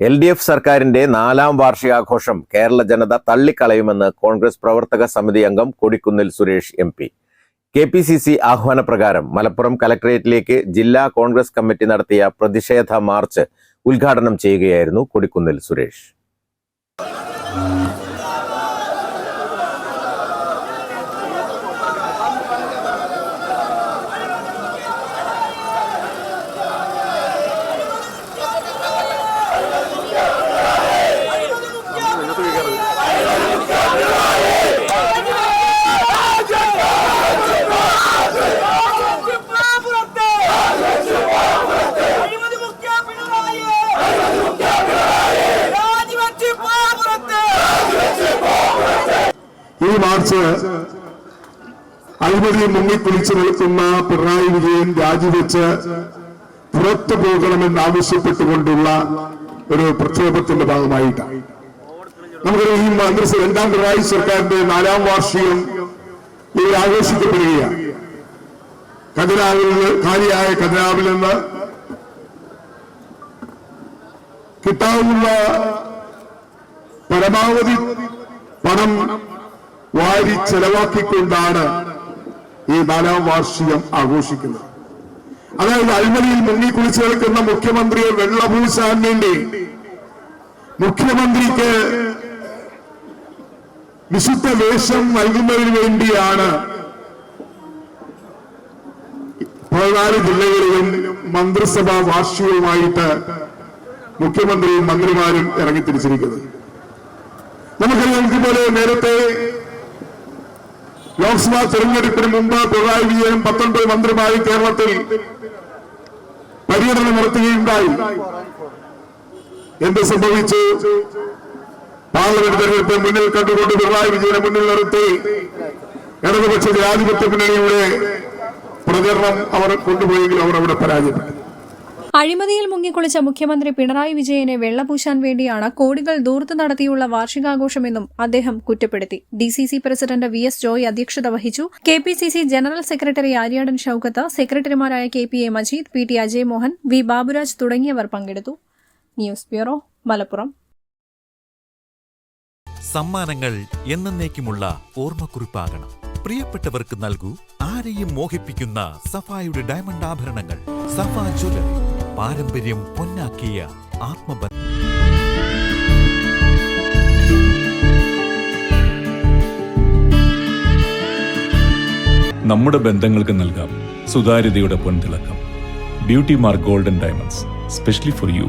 L D F സർക്കാരിന്റെ നാലാം വാർഷികാഘോഷം കേരള ജനത തള്ളിക്കളയുമെന്ന് കോൺഗ്രസ് പ്രവർത്തക സമിതി അംഗം Kodikunnil Suresh M P. K P C C ആഹ്വാനപ്രകാരം Malappuram കലക്ടറേറ്റിലേക്ക് ജില്ലാ കോൺഗ്രസ് കമ്മിറ്റി നടത്തിയ പ്രതിഷേധ മാർച്ച് ഉദ്ഘാടനം ചെയ്യുകയായിരുന്നു കൊടിക്കുന്നിൽ സുരേഷ്. ഈ മാർച്ച് അഴിമതിയിൽ മുങ്ങിക്കുളിച്ചു നിൽക്കുന്ന പിണറായി വിജയൻ രാജിവെച്ച് പുറത്തു പോകണമെന്ന് ആവശ്യപ്പെട്ടുകൊണ്ടുള്ള ഒരു പ്രക്ഷോഭത്തിന്റെ ഭാഗമായിട്ടാണ്. നമുക്ക് ഈ മന്ത്രിസഭ രണ്ടാം പിണറായി സർക്കാരിന്റെ നാലാം വാർഷികം ഇവർ ആഘോഷിക്കപ്പെടുകയാണ്. കതിരാവിൽ കാലിയായ കതിരാവിൽ നിന്ന് കിട്ടാവുന്ന പരമാവധി പണം വാരി ചെലവാക്കിക്കൊണ്ടാണ് ഈ നാലാം വാർഷികം ആഘോഷിക്കുന്നത്. അതായത് അഴിമതിയിൽ മുങ്ങിക്കുളിച്ചു നിൽക്കുന്ന മുഖ്യമന്ത്രിയെ വെള്ളപൂശാൻ വേണ്ടി മുഖ്യമന്ത്രിക്ക് വിശുദ്ധ വേഷം നൽകുന്നതിന് വേണ്ടിയാണ് പതിനാല് ജില്ലകളിലും മന്ത്രിസഭാ വാർഷികവുമായിട്ട് മുഖ്യമന്ത്രിയും മന്ത്രിമാരും ഇറങ്ങിത്തിരിച്ചിരിക്കുന്നത്. നമുക്കറിയാം ഇതുപോലെ നേരത്തെ ലോക്സഭാ തെരഞ്ഞെടുപ്പിന് മുമ്പ് പിണറായി വിജയൻ പത്തൊൻപത് മന്ത്രിമാരും കേരളത്തിൽ പര്യടനം നടത്തുകയുണ്ടായി. എന്ത് സംഭവിച്ചു? പാർലമെന്റ് തെരഞ്ഞെടുപ്പ് മുന്നിൽ കണ്ടുകൊണ്ട് പിണറായി വിജയനെ മുന്നിൽ നിർത്തി. ഇടതുപക്ഷ ജനാധിപത്യ മുന്നണിയുടെ പ്രചരണം അവർ കൊണ്ടുപോയെങ്കിൽ അവർ അവിടെ പരാജയപ്പെട്ടു. അഴിമതിയിൽ മുങ്ങിക്കുളിച്ച മുഖ്യമന്ത്രി പിണറായി വിജയനെ വെള്ളപൂശാൻ വേണ്ടിയാണ് കോടികൾ ദൂർത്ത് നടത്തിയുള്ള വാർഷികാഘോഷമെന്നും അദ്ദേഹം കുറ്റപ്പെടുത്തി. D C C president V S Joy അധ്യക്ഷത വഹിച്ചു. K P C C general secretary Aryadan Shoukath സെക്രട്ടറിമാരായ K P A Majeed P T Ajay Mohan V Baburaj തുടങ്ങിയവർ പങ്കെടുത്തു. News bureau Malappuram. സമ്മാനങ്ങൾ എന്നേക്കുമുള്ള ഓർമ്മക്കുറിപ്പാകണം. പ്രിയപ്പെട്ടവർക്ക് നൽകൂ ആരെയും മോഹിപ്പിക്കുന്ന സഫായുടെ ഡയമണ്ട് ആഭരണങ്ങൾ. സഫ ജ്വല്ലറി. പാരമ്പര്യം പൊന്നാക്കിയ ആത്മബന്ധം. നമ്മുടെ ബന്ധങ്ങൾക്ക് നൽകാം സുതാര്യതയുടെ പൊൻതിളക്കം. Beauty mark golden diamonds specially for you